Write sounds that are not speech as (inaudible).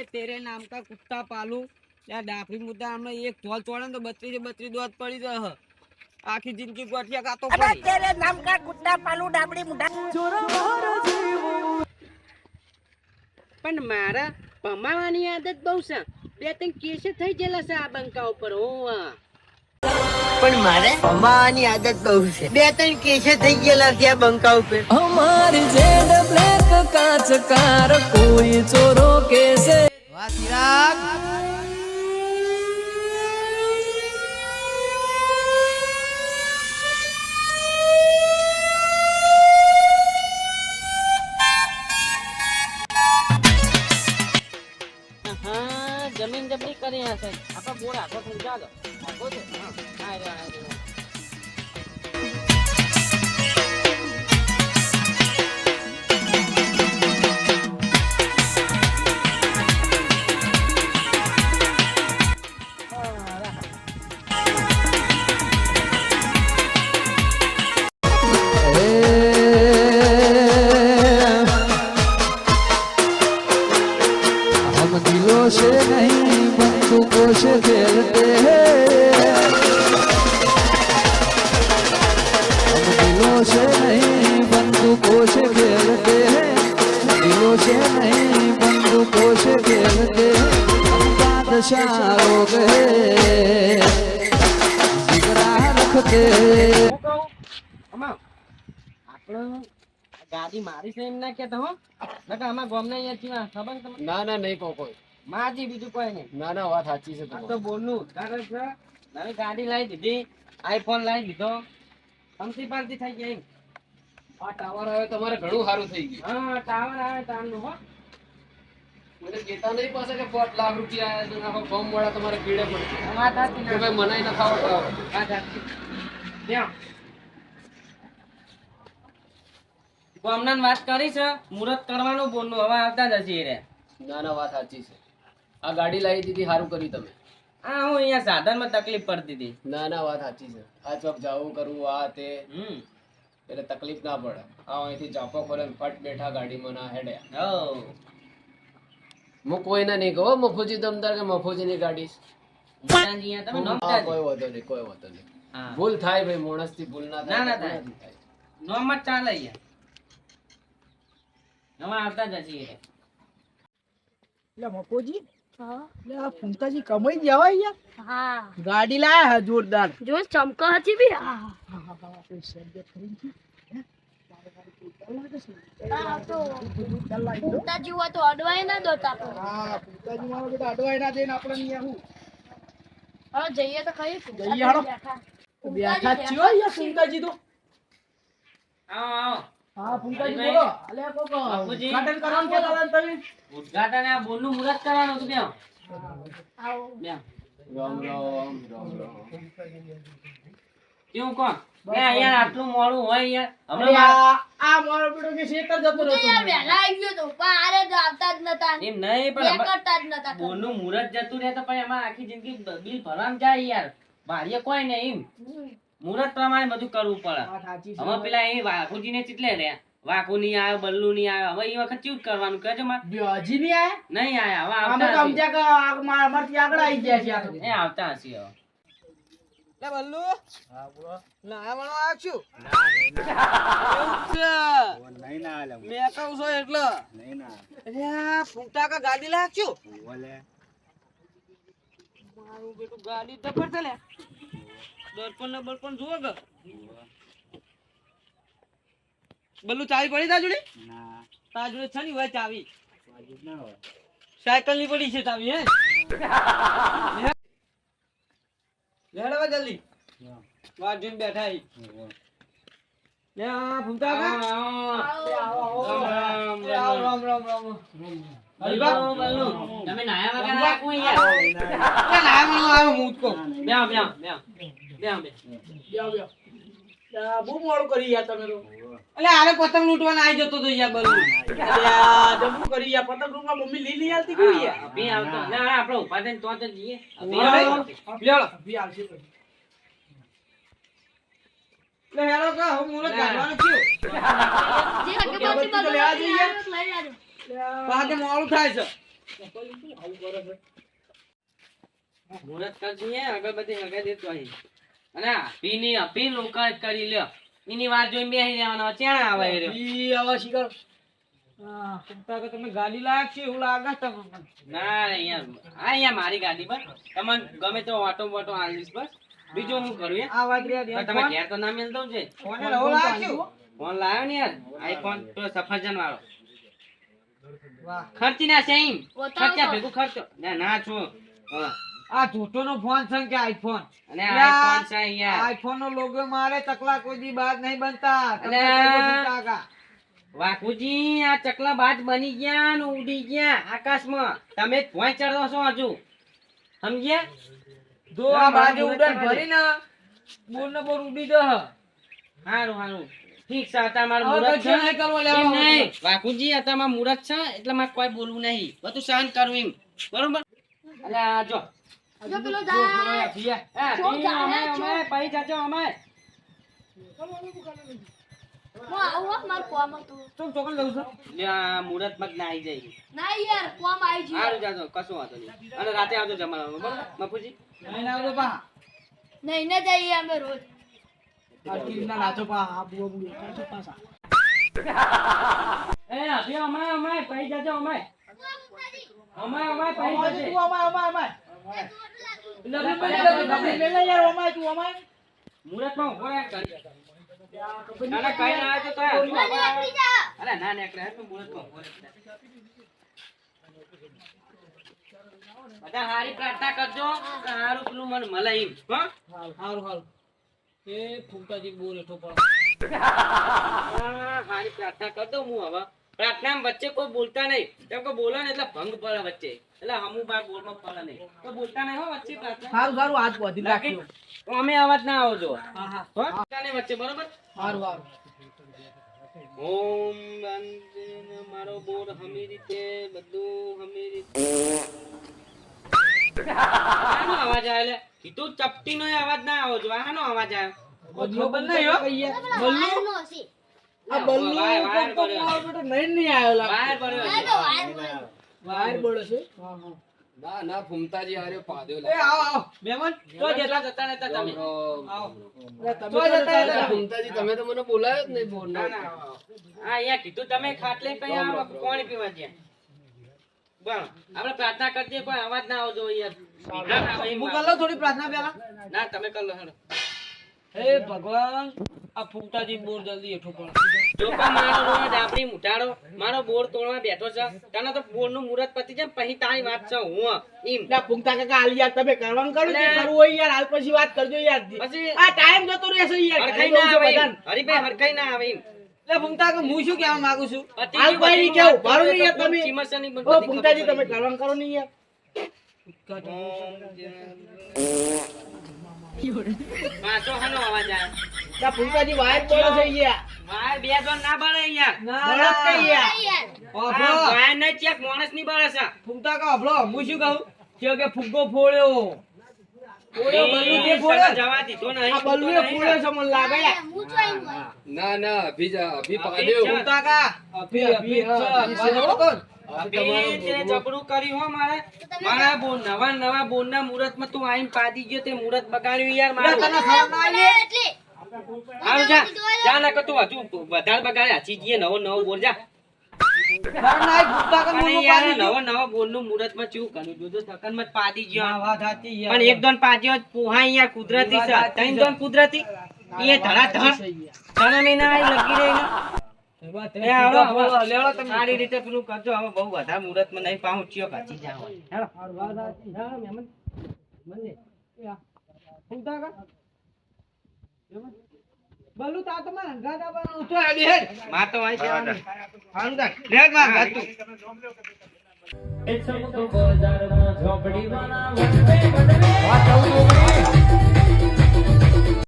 Array નામ કા કુત્તા પાલું ત્યાં ડાફરી મુદ્દા હમણાં એક ધોલ ચોડે ને તો બત્રીસે બત્રીસ દોત પડી જશે આખી જિંદગી ગોઠિયા ખાતો અરે પડી તેરે નામ કા કુત્તા પાલુ ડાબડી મુઢા પણ મારા પમાવાની આદત બહુ છે બે ત્રણ કેસ થઈ ગયેલા છે આ બંકા ઉપર હું પણ મારે અમાવાની આદત બહુ છે બે ત્રણ કેસે થઈ ગયેલા છે આ બંકા ઉપર हमारी जेड ब्लैक कांच कार कोई चोरों के से વાહ ચિરાગ જમીન જબરી કરી હશે. આપા બોર આખો થઈ हम दिलों से नहीं बंदूकों से खेलते हैं हम दिलों से नहीं बंदूकों से खेलते हैं दिलों से नहीं बंदूकों से खेलते हैं हम बादशाह लोग हैं जिगरा रखते हैं હું કહું અમા આપણે ગાડી મારી છે એમ ના કહેતા હો નકર આમાં ગોમને અહીંયા ચીવા ખબર ને તમને ના ના નહીં કહો કોઈ માજી બીજું કોઈ નહીં. ના ના વાત સાચી છે તો બોલનું ઉદ્ઘાટન છે. નવી ગાડી લાવી દીધી આઈફોન લાવી દીધો. અમથી પાલતી થઈ ગઈ. આ ટાવર આવે તમારે ઘણું સારું થઈ ગયું. હા ટાવર આવે તારનું હો. મને કહેતા નહીં પાસે કે પાંચ લાખ રૂપિયા આવ્યા છે આખો ફોર્મ વાળા તમારે કીડે પડશે વાત સાચી કે ભાઈ મનાઈ ના ખાવા વાત સાચી. ત્યાં. ગામના વાત કરી છે મુહૂર્ત કરવાનું બોલનું હવે આવતા જ હશે રે ના ના વાત સાચી છે. આ ગાડી લાવી દીધી સારું કર્યું તમે. આ હું અહીંયા સાધનમાં તકલીફ પડતી હતી. ના ના વાત સાચી છે. આ ચોક જવું કરવું આ તે. એટલે તકલીફ ના પડે. આ અહીંથી ચાપો ખોલે ફટ બેઠા ગાડીમાં ના હેડ્યા હું કોઈને નહીં કહો મફુજી તમતાર કે મફુજીની ગાડી છે. મોટાજી અહીંયા તમે હા, નોમતા કોઈ વાંધો નહીં કોઈ વાંધો નહીં. ભૂલ થાય ભાઈ માણસથી ભૂલ ના થાય ના, ના થાય. નોમ જ ચાલે નવા આવતા જ હશે એટલે મકોજી ફૂંકાજી કમાઈ જવાય યાર. હા. ગાડી લાયા હે જોરદાર. જો ચમકો હતી બી. હા હા તો. ઉગતા જીવો તો અડવાય ના દોતા આપણે હા ફૂંકાજી મારો બેટા અડવાય ના દઈને આપણે નહીં આવું હવે જઈએ તો કઈ જઈએ હાલો. બેઠા. છો યાર ફૂંકાજી તો. આવો આવો. હા ફૂંકાજી બોલો. અલે કોક ઉદ્ઘાટન કરવાનું કહેતા હતા તમે? ઉદ્ઘાટન આ બોલનું મુહૂર્ત કરવાનું હતું બેન. આવો. બેન. રામ રામ રામ રામ. કેવું કોણ? એ યાર આટલું મોડું હોય યાર. હમણાં આ આ મારો કે શેતર જતો તો રહેતો યાર વહેલા આવી ગયો તો પણ આરે આવતા જ નતા. એમ નહીં પણ કરતા જ નતા બોલનું મુહૂર્ત જતું રહે તો પણ એમાં આખી જિંદગી બિલ ભરવામાં જાય યાર. ભારીએ કોઈ નહીં એમ. મુહૂર્ત પ્રમાણે બધું કરવું પડે. હવે પેલા એ વાઘુજી ને ચીટલે રહ્યા વાકુ નહીં આવ્યો બલ્લુ નહીં આવ્યો. હવે એ વખત ચેવું કરવાનું? કહેજો માર. હજી નહીં આયા નહીં આયા હવે અમે તો આવતા હશે. સમજ્યા કે આ મા- અમારથી આગળ આવી ગયા છે એ આવતા હશે હવે. લે બલ્લુ. ના આવવાનો આવ્યો છું. મેં કહું છું એટલે. અરે આ કા ગાડી લાગ છું મારું બેટું ગાડી જબર છે લે. દર્પણ ને બર્પણ જુઓ કે? બલ્લુ ચાવી પડી તા જોડે? તા જોડે છે ની હોય ચાવી. સાયકલની પડી છે ચાવી હે? લેડવા જલ્દી. વાજીન બેઠા હી. લે આ ફૂંટા કા? આવો, રામ રામ રામ બલ્લુ, બલ્લુ, તમે નાયા વગર યાર? મને આવ્યો હું ઉચકો બેહો, બેહો, બેહો. બેહો, બધી બ્યા બ્યા બહુ મોડું કરી યાર તમે તો. એટલે આરે પતંગ લૂંટવાના આવી જતો તો યાર બલ્લુ અરે કરી યાર? પતંગ લૂંટવા મમ્મી લીલી આલતી કેવી યાર? અભી આવતો. ના, ના, આપણે ઊભા થઈને તો જ જઈએ. અભી હા, લ્યો, અભી આવશે પછી. એટલે હેરો હું મુરત કાઢવાનું થયું જે ઓકે, બધું તો લેવા લઈ લાજો. પાછે મોડું થાય છે. મુહૂર્ત કરજી અગરબત્તી લગાઈ દેતો અહીં. અને પીની અભી લોકા કરી લ્યો. એની વાર જોઈને બેસી રહેવાનો ચેણા આવે રે. ઈ આવા શિકાર. તમે ગાડી લાયક છે એવું લાગે તમને. ના અહીંયા આ અહીંયા મારી ગાડી પર. તમને ગમે તો ઓટો બોટો બસ. બીજું હું કરું આ વાત રહ્યા તમે ઘેર તો ના મેલ છે લાગ્યો ફોન લાવ્યો ને યાર. આઈફોન તો સફરજન વાળો. ખર્ચી ના છે એમ ખર્ચા ભેગું ખર્ચો. ના ના છું હા. આ જૂઠો નો ફોન છે કે આઈફોન? અને આઈફોન છે અહીંયા. આઈફોન નો લોગો મારે ચકલા કોઈ દી બાદ નહીં બનતા. તમે અલ્યા. કઈ દો ફૂમતા કા. વાકુજી આ ચકલા બાદ બની ગયા ને ઉડી ગયા આકાશમાં. તમે જ ચડો છો હજુ. સમજ્યા? જો આ બાજુ મુરત ઉડાન. ભરી ને બોલ ને બોલ ઉડી દે હારું હારું. ઠીક છે અત્યારે મારું હવે છે. નહીં વાકુજી અત્યારે મારું મુહૂર્ત છે એટલે મારે કોઈ બોલવું નહીં. બધું સહન કરવું એમ. બરોબર? અલ્યા જો. જો પેલો જો, પેલો જાય જાય, અમે. પૈ જાજો અમે. હું આવો માર કોમ હતું. ચમ ચોકન લઉં છું. લ્યા મુરત મગ ના આવી જાય. ના યાર કોમ આવી ગયું. સારું જાજો કશું વાતો નહીં. અને રાતે આવજો જમવાનું બરાબર? મફુજી? નહીં ના આવજો પા નહીં ને જઈએ અમે રોજ. આ ના નાચો પા આ બુઓ બુઓ કાચો પાસા એ અભી અમે અમે પૈ જાજો અમે. અમે અમે પૈ જાજે. તું અમે અમે. અમાય બધા હારી પ્રાર્થના કરજો હારું પેલું મને મળે એમ. હો? હારું હારું એ ફૂમતાજી બોલ એઠો પણ (laughs) હારી પ્રાર્થના કરજો હું હવે. પ્રાર્થના વચ્ચે કોઈ બોલતા નહીં. કેમ કે બોલે ને એટલે ભંગ પડે વચ્ચે. એટલે હમું બાર બોલમાં પડે નહીં. તો બોલતા નહીં હો વચ્ચે પ્રાર્થના? સારું સારું હાથ બોધી રાખજો. તો અમે અવાજ ના આવજો. હા વચ્ચે બરોબર? સારું સારું. ઓમ શાંતિ મારો બોર હમી રીતે બધું હમી રીતે. આનો અવાજ આવે લે. કીધું ચપટી નો અવાજ ના આવો જો આનો અવાજ આવે. બદલો નહીં હો બલ્લુ હશે. આ બલ્લુ વાયર- વાયર કોક કોક પડ્યો. આવે બેટા નહીં નહીં આવ્યો લાગે વાયર તો વાયર વાયર બળો છે. હા હા. ના ના ફૂમતાજી હાર્યો પાદ્યો એ આવો આવો. મહેમાન તો જેટલા જતા રહેતા તમે. આવો. તો તો જતા જતા ફૂમતાજી તમે તો મને બોલાયો જ નહીં બોલ ના. હા અહીંયા કીધું તમે ખાટલે કઈ આવો પાણી પીવા જ્યાં. બરાબર આપણે પ્રાર્થના કરજે પણ અવાજ ના આવજો યાર. હું કરી થોડી પ્રાર્થના પહેલા? ના તમે કર લો હેડો. હે ભગવાન. આ ફૂટાજી બોર જલ્દી હેઠો પણ જો પણ મારો રોજ ડાબરી મુટાડો મારો બોર તોડવા બેઠો છે. તને તો બોરનું મુહૂર્ત પતી જાય પછી તારી વાત છે હું એમ ના ફૂંકતા કાકા હાલ યાર તમે કરવાનું કરો જે. કરવું હોય યાર હાલ પછી વાત કરજો યાર. પછી આ ટાઈમ જતો રહેશે યાર. હરખાઈ ના આવે. હરીભાઈ હરખાઈ ના આવે એમ એટલે ફૂમતા કાકા હું શું કહેવા માંગુ છું? હાલ કોઈ નહીં કેવું ભરો કરે નહીં યાર તમે. ઓ ખબર તમે પડી. કરવાનું કરો નહીં યાર. પાછો હાનો અવાજ આવે. ફૂમતાજી વાયર પડે છે અહીંયા. વાયર બે જણ ના બળે અહીંયા. બળત કે અહીંયા? ઓહો. વાયર ને ચેક માણસની બળે છે. ફૂમતા કા અભલો હું શું કહું? કે કે ફુગ્ગો ફોળ્યો ફોડ્યો બલ્લુ જે એ જવા દીધો નહીં આ બલ્લુએ ફોડ્યો છે મને લાગે. યાર હું તો આઈ હોય. ના ના અભી જા અભી અભી પાદ્યો કા અભી અભી અભી તે જબરું કર્યું હો મારે. મારા બોર નવા નવા બોર ના મુહૂર્તમાં તું આઈને પાડી ગયો તે મુહૂર્ત બગાડ્યું યાર મારે. ખબર ના આવી જા. જા ના કતો હજુ વધારે બગાડે. હાચી જઈએ નવો નવો બોલ જા. કુદરતી ત્રણ મહિના લગી રહી એ સારી રીતે પેલું કરજો. હવે બહુ વધારે મુહૂર્તમાં નહીં પહોંચ્યો કાચી જાવ હેલો. બલ્લુ તા તમારે હંગાત આવવાનું તો આવી હેડ માર તો અહીં જવાનું હારું તા લેટમાં ગાતું એ ચમકો બજારમાં ઝોપડી વાળા વડવે વડવે. વાત